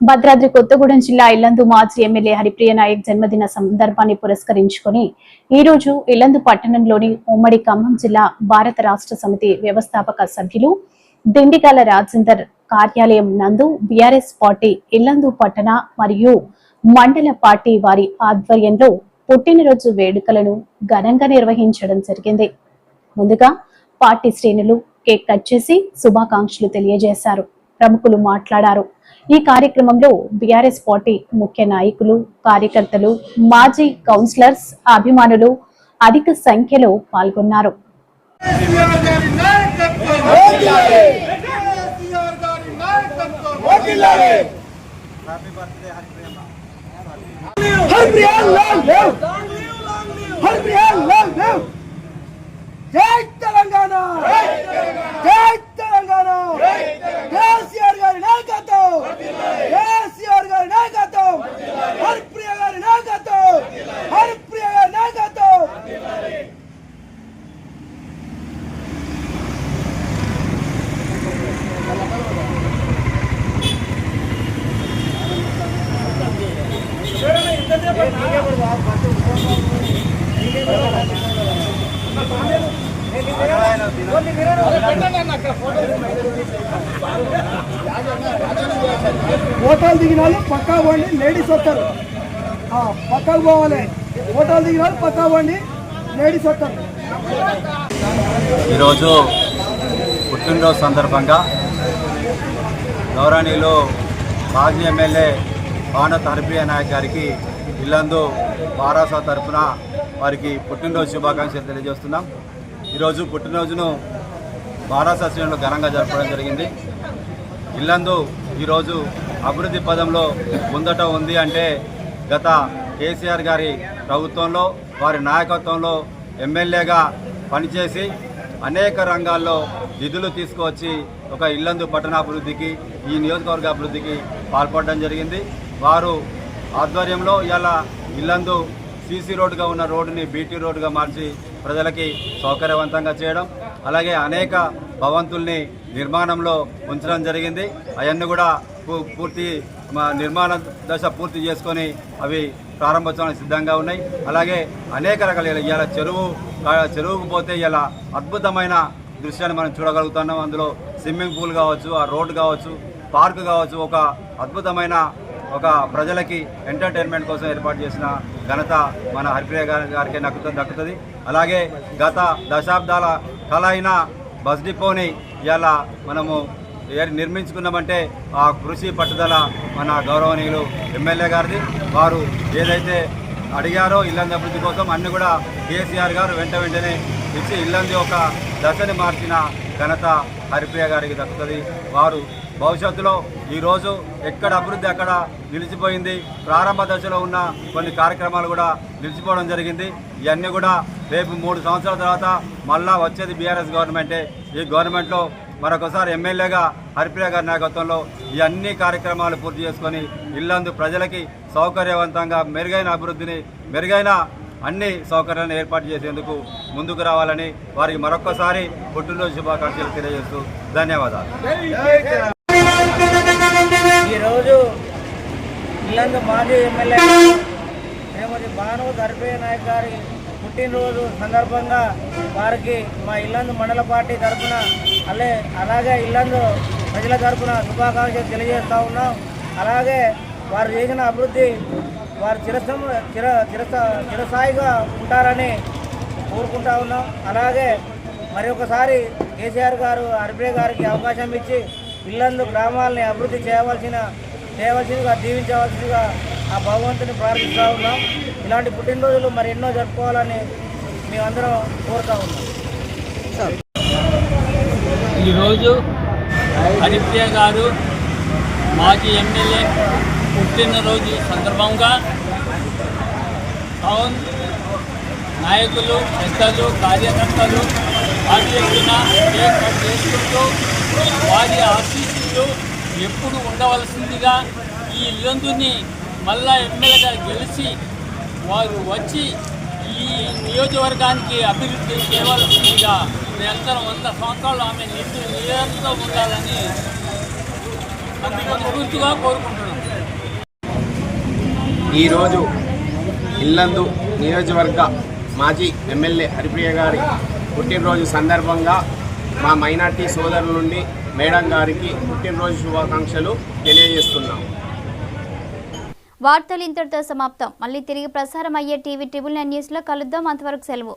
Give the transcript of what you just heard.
భద్రాద్రి కొత్తగూడెం జిల్లా ఇల్లందు మాజీ ఎమ్మెల్యే హరిప్రియ నాయక్ జన్మదిన సందర్భాన్ని పురస్కరించుకుని ఈ రోజు ఇల్లందు పట్టణంలోని ఉమ్మడి ఖమ్మం జిల్లా భారత రాష్ట్ర సమితి వ్యవస్థాపక సభ్యులు దిండిగాల రాజేందర్ కార్యాలయం నందు బీఆర్ఎస్ పార్టీ ఇల్లందు పట్టణ మరియు మండల పార్టీ వారి ఆధ్వర్యంలో పుట్టినరోజు వేడుకలను ఘనంగా నిర్వహించడం జరిగింది. ముందుగా పార్టీ శ్రేణులు కేక్ కట్ చేసి శుభాకాంక్షలు తెలియజేశారు. ప్రముఖులు మాట్లాడారు. ఈ కార్యక్రమంలో బీఆర్ఎస్ పార్టీ ముఖ్య నాయకులు కార్యకర్తలు మాజీ కౌన్సిలర్స్ అభిమానులు అధిక సంఖ్యలో పాల్గొన్నారు. కేసీఆర్ గారి నాయకత్వం కేసీఆర్ జై తెలంగాణ జై తెలంగాణ కేసీఆర్ గారి నాయకత్వం కేసీఆర్ గారి నాయకత్వం హరిప్రియ గారి నాయకత్వం హరిప్రియ గారి నాయకత్వం ఫోటోలు దిగిన వాళ్ళు పక్కా పోండి లేడీస్ వస్తారు. పక్కకు పోవాలి. ఫోటోలు దిగిన వాళ్ళు పక్కా పోండి లేడీస్ వస్తారు. ఈరోజు పుట్టినరోజు సందర్భంగా గౌరవనీయులు మాజీ ఎమ్మెల్యే భానత్ హరిప్రియ నాయక్ గారికి ఇల్లందు బారాసా తరఫున వారికి పుట్టినరోజు శుభాకాంక్షలు తెలియజేస్తున్నాం. ఈరోజు పుట్టినరోజును బారాసా శ్రేణులు ఘనంగా జరపడం జరిగింది. ఇల్లందు ఈరోజు అభివృద్ధి పదంలో ముందట ఉంది అంటే గత కేసీఆర్ గారి ప్రభుత్వంలో వారి నాయకత్వంలో ఎమ్మెల్యేగా పనిచేసి అనేక రంగాల్లో నిధులు తీసుకువచ్చి ఒక ఇల్లందు పట్టణాభివృద్ధికి ఈ నియోజకవర్గ అభివృద్ధికి పాల్పడడం జరిగింది. వారు ఆధ్వర్యంలో ఇలా ఇల్లందు సీసీ రోడ్డుగా ఉన్న రోడ్డుని బీటీ రోడ్డుగా మార్చి ప్రజలకి సౌకర్యవంతంగా చేయడం అలాగే అనేక భవంతుల్ని నిర్మాణంలో ఉంచడం జరిగింది. అవన్నీ కూడా పూ- పూర్తి మా నిర్మాణ దశ పూర్తి చేసుకొని అవి ప్రారంభోత్సవానికి సిద్ధంగా ఉన్నాయి. అలాగే అనేక రకాల ఇవాళ చెరువు చెరువుకు పోతే ఇలా అద్భుతమైన దృశ్యాన్ని మనం చూడగలుగుతున్నాం. అందులో స్విమ్మింగ్ పూల్ కావచ్చు ఆ రోడ్డు కావచ్చు పార్క్ కావచ్చు ఒక అద్భుతమైన ఒక ప్రజలకి ఎంటర్టైన్మెంట్ కోసం ఏర్పాటు చేసిన ఘనత మన హరిప్రియ గారి గారికి నక్కుత దక్కుతుంది. అలాగే గత దశాబ్దాల కళ అయిన బస్ డిపోని ఇవాళ మనము నిర్మించుకున్నామంటే ఆ కృషి పట్టుదల మన గౌరవనీయులు ఎమ్మెల్యే గారిది. వారు ఏదైతే అడిగారో ఇల్లంది అభివృద్ధి కోసం అన్ని కూడా కేసీఆర్ గారు వెంట వెంటనే ఇచ్చి ఇల్లంది ఒక దశని మార్చిన ఘనత హరిప్రియ గారికి దక్కుతుంది. వారు భవిష్యత్తులో ఈరోజు ఎక్కడ అభివృద్ధి అక్కడ నిలిచిపోయింది ప్రారంభ దశలో ఉన్న కొన్ని కార్యక్రమాలు కూడా నిలిచిపోవడం జరిగింది. ఇవన్నీ కూడా రేపు మూడు సంవత్సరాల తర్వాత మళ్ళా వచ్చేది బీఆర్ఎస్ గవర్నమెంటే. ఈ గవర్నమెంట్లో మరొకసారి ఎమ్మెల్యేగా హరిప్రియ గారి నాయకత్వంలో ఈ అన్ని కార్యక్రమాలు పూర్తి చేసుకొని ఇల్లందు ప్రజలకి సౌకర్యవంతంగా మెరుగైన అభివృద్ధిని మెరుగైన అన్ని సౌకర్యాలను ఏర్పాటు చేసేందుకు ముందుకు రావాలని వారికి మరొక్కసారి పుట్టినరోజు శుభాకాంక్షలు తెలియజేస్తూ ధన్యవాదాలు. ఈరోజు ఇల్లందు మాజీ ఎమ్మెల్యే శ్రీమతి భాను దర్పే నాయక్ గారి పుట్టినరోజు సందర్భంగా వారికి మా ఇల్లందు మండల పార్టీ తరఫున అలే అలాగే ఇల్లందు ప్రజల తరఫున శుభాకాంక్షలు తెలియజేస్తూ ఉన్నాం. అలాగే వారు చేసిన అభివృద్ధి వారు చిరసం చిర చిరస చిరస్థాయిగా ఉంటారని కోరుకుంటా ఉన్నాం. అలాగే మరి ఒకసారి కేసీఆర్ గారు అర్బే గారికి అవకాశం ఇచ్చి ఇల్లందు గ్రామాలని అభివృద్ధి చేయవలసిన చేయవలసిందిగా దీవించవలసిందిగా ఆ భగవంతుని ప్రార్థిస్తూ ఉన్నాం. ఇలాంటి పుట్టినరోజులు మరి ఎన్నో జరుపుకోవాలని మేమందరం కోరుతా ఉన్నాం. ఈరోజు హరిప్రియ గారు మాజీ ఎమ్మెల్యే పుట్టినరోజు సందర్భంగా టౌన్ నాయకులు పెద్దలు కార్యకర్తలు వారి ఎత్తున ఏర్పాటు చేసుకుంటూ వారి ఆశీస్సులు ఎప్పుడు ఉండవలసిందిగా ఈ ఇల్లందుని మళ్ళా ఎమ్మెల్యేగా గెలిచి వారు వచ్చి ఈ నియోజకవర్గానికి అభివృద్ధి చేయవలసిందిగా నిరంతరం వంద సంవత్సరాలు ఆమె నిండు నిరంతరం ఉండాలని పూర్తిగా కోరుకుంటున్నాం. ఈరోజు ఇల్లందు నియోజకవర్గ మాజీ ఎమ్మెల్యే హరిప్రియ గారి పుట్టినరోజు సందర్భంగా మా మైనార్టీ సోదరుల నుండి మేడం గారికి పుట్టినరోజు శుభాకాంక్షలు తెలియజేస్తున్నాం. వార్తలు ఇంతటితో సమాప్తం. మళ్ళీ తిరిగి ప్రసారం అయ్యే టీవీ ట్రిబుల్ నైన్ న్యూస్లో కలుద్దాం. అంతవరకు సెలవు.